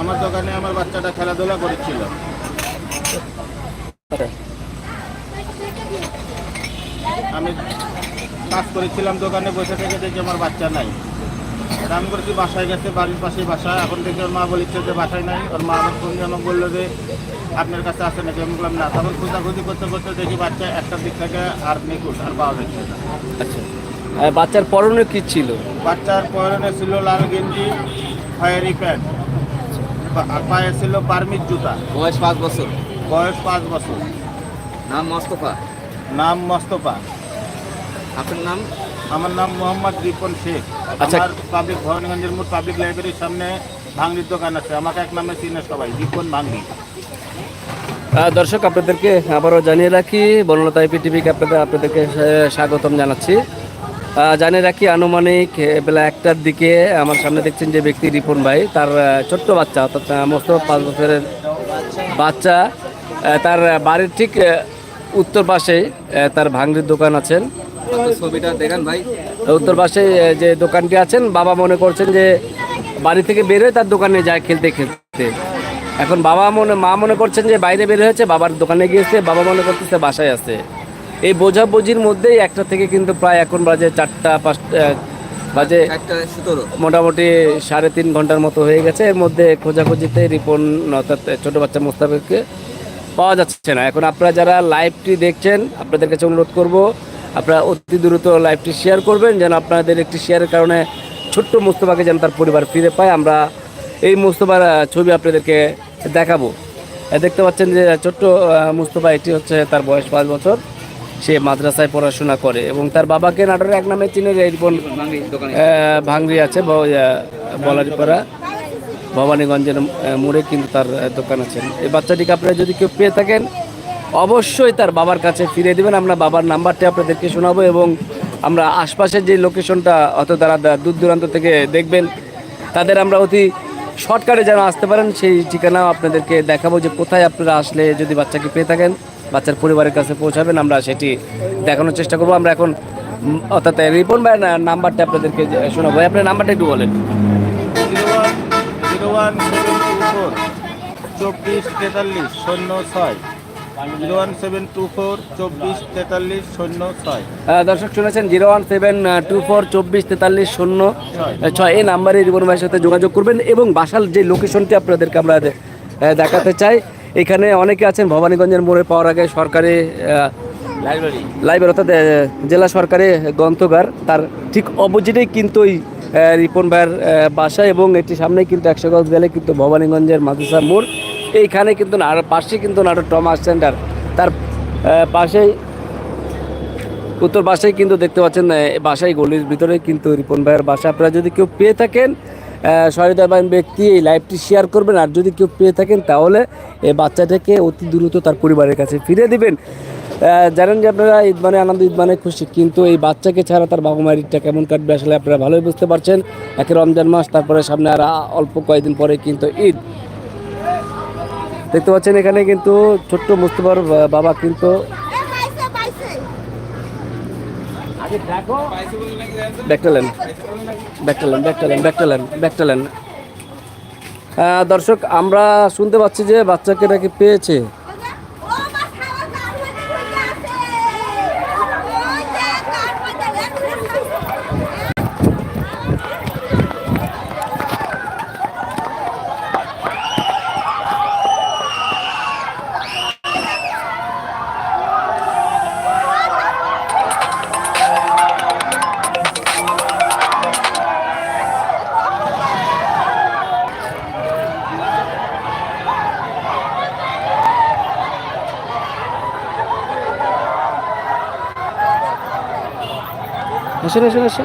আমার দোকানে আমার বাচ্চাটা খেলাধুলা করেছিল। আমি কাজ করেছিলাম দোকানে বসে থেকে দেখি আমার বাচ্চা নাই। আমি করেছি বাসায় গেছে? বাড়ির পাশে বাসা। এখন দেখি ওর মা বলেছে যে বাসায় নাই। ওর মা আমার ফোন আমাকে বলল যে আপনার কাছে আছে নাকি? আমি বললাম না। তখন খোঁজাখুঁজি করতে করতে দেখি বাচ্চা একটা দিক থেকে আর নিখোঁজ আর পাওয়া যাচ্ছে না। আচ্ছা। বাচ্চার পরনে কি ছিল? বাচ্চার পরনে ছিল লাল গেঞ্জি ফায়ারি প্যান্ট পায়ে ছিল পারমিট জুতা। বয়স পাঁচ বছর। বয়স পাঁচ বছর। নাম মোস্তফা। নাম মোস্তফা। আপনার নাম? আমার নাম মোহাম্মদ রিপন শেখ। আচ্ছা। আমার পাবলিক ভবানীগঞ্জের মোট পাবলিক লাইব্রেরির সামনে ভাঙড়ির দোকান আছে। আমাকে এক নামে চিনে সবাই রিপন ভাঙড়ি। দর্শক আপনাদেরকে আবারও জানিয়ে রাখি বনলতা আইপি টিভিকে আপনাদের আপনাদেরকে স্বাগতম জানাচ্ছি। জানিয়ে রাখি আনুমানিক বেলা একটার দিকে আমার সামনে দেখছেন যে ব্যক্তি রিপন ভাই তার ছোট্ট বাচ্চা অর্থাৎ মস্ত পাঁচ বছরের বাচ্চা। তার বাড়ির ঠিক উত্তর পাশে তার ভাঙড়ির দোকান আছেন। ছবিটা দেখান ভাই। উত্তর পাশে যে দোকানটি আছেন বাবা মনে করছেন যে বাড়ি থেকে বের হয়ে তার দোকানে যায় খেলতে খেলতে। এখন বাবা মনে মা মনে করছেন যে বাইরে বের হয়েছে বাবার দোকানে গিয়েছে বাবা মনে করতেছে বাসায় আছে। এই বোঝাবুঝির মধ্যেই একটা থেকে কিন্তু প্রায় এখন বাজে চারটা পাঁচটা বাজে মোটামুটি সাড়ে তিন ঘণ্টার মতো হয়ে গেছে। এর মধ্যে খোঁজাখুঁজিতে রিপন অর্থাৎ ছোটো বাচ্চা মোস্তাফিককে পাওয়া যাচ্ছে না। এখন আপনারা যারা লাইভটি দেখছেন আপনাদের কাছে অনুরোধ করব আপনারা অতি দ্রুত লাইভটি শেয়ার করবেন যেন আপনাদের একটি শেয়ারের কারণে ছোট্ট মোস্তফাকে যেন তার পরিবার ফিরে পায়। আমরা এই মোস্তফার ছবি আপনাদেরকে দেখাবো। দেখতে পাচ্ছেন যে ছোট্ট মোস্তফা এটি হচ্ছে তার বয়স পাঁচ বছর। সে মাদ্রাসায় পড়াশোনা করে এবং তার বাবাকে নাটোরে এক নামে চিনে যে রিপন ভাঙি দোকানে ভাঙড়ি আছে বলারিপাড়া, ভবানীগঞ্জের মোড়ে কিন্তু তার দোকান আছে। এই বাচ্চাটিকে আপনারা যদি কেউ পেয়ে থাকেন, অবশ্যই তার বাবার কাছে ফিরে দেবেন। আমরা বাবার নাম্বারটি আপনাদেরকে শোনাবো এবং আমরা আশপাশের যে লোকেশনটা অত তারা দূর দূরান্ত থেকে দেখবেন, তাদের আমরা অতি শর্টকাটে যেন আসতে পারেন, সেই ঠিকানাও আপনাদেরকে দেখাবো যে কোথায় আপনারা আসলে যদি বাচ্চাকে পেয়ে থাকেন। বাচ্চার পরিবারের কাছে পৌঁছাবেন আমরা সেটি দেখানোর চেষ্টা করব। আমরা এখন অর্থাৎ রিপন ভাই নাম্বারটা আপনাদেরকে শোনাবো। আপনার নাম্বারটা একটু বলেন। জিরো ওয়ান চব্বিশ তেতাল্লিশ শূন্য ছয়। দর্শক শুনেছেন zero one seven two four চব্বিশ তেতাল্লিশ শূন্য ছয়। এই নাম্বারে রিপন ভাইয়ের সাথে যোগাযোগ করবেন এবং বাসাল যে লোকেশনটি আপনাদেরকে আমরা দেখাতে চাই এখানে অনেকে আছেন ভবানীগঞ্জের মোড়ে পাওয়ার আগে সরকারি লাইব্রেরি লাইব্রেরি অর্থাৎ জেলা সরকারি গ্রন্থগার। তার ঠিক অপোজিটেই কিন্তু ওই রিপন ভাইয়ের বাসা এবং এটি সামনে কিন্তু একশো গজ গেলে কিন্তু ভবানীগঞ্জের মাদ্রাসার মোড়। এইখানে কিন্তু আর পাশে কিন্তু নাটোর টমাস সেন্টার। তার পাশেই উত্তর বাসায় কিন্তু দেখতে পাচ্ছেন বাসায় গলির ভিতরে কিন্তু রিপন ভাইয়ের বাসা। আপনারা যদি কেউ পেয়ে থাকেন সহৃদয়বান ব্যক্তি এই লাইভটি শেয়ার করবেন। আর যদি কেউ পেয়ে থাকেন, তাহলে এই বাচ্চাটাকে অতি দ্রুত তার পরিবারের কাছে ফিরে দিবেন। জানেন যে আপনারা ঈদ মানে আনন্দ ঈদ মানে খুশি, কিন্তু এই বাচ্চাকে ছাড়া তার বাবা মায়ের ঈদটা কেমন কাটবে আসলে আপনারা ভালোই বুঝতে পারছেন। একে রমজান মাস, তারপরে সামনে আর অল্প কয়েকদিন পরে কিন্তু ঈদ। দেখতে পাচ্ছেন এখানে কিন্তু ছোট্ট মুস্তফার বাবা কিন্তু দর্শক আমরা শুনতে পাচ্ছি যে বাচ্চাকে নাকি পেয়েছে। Nasceu, nasceu, nasceu.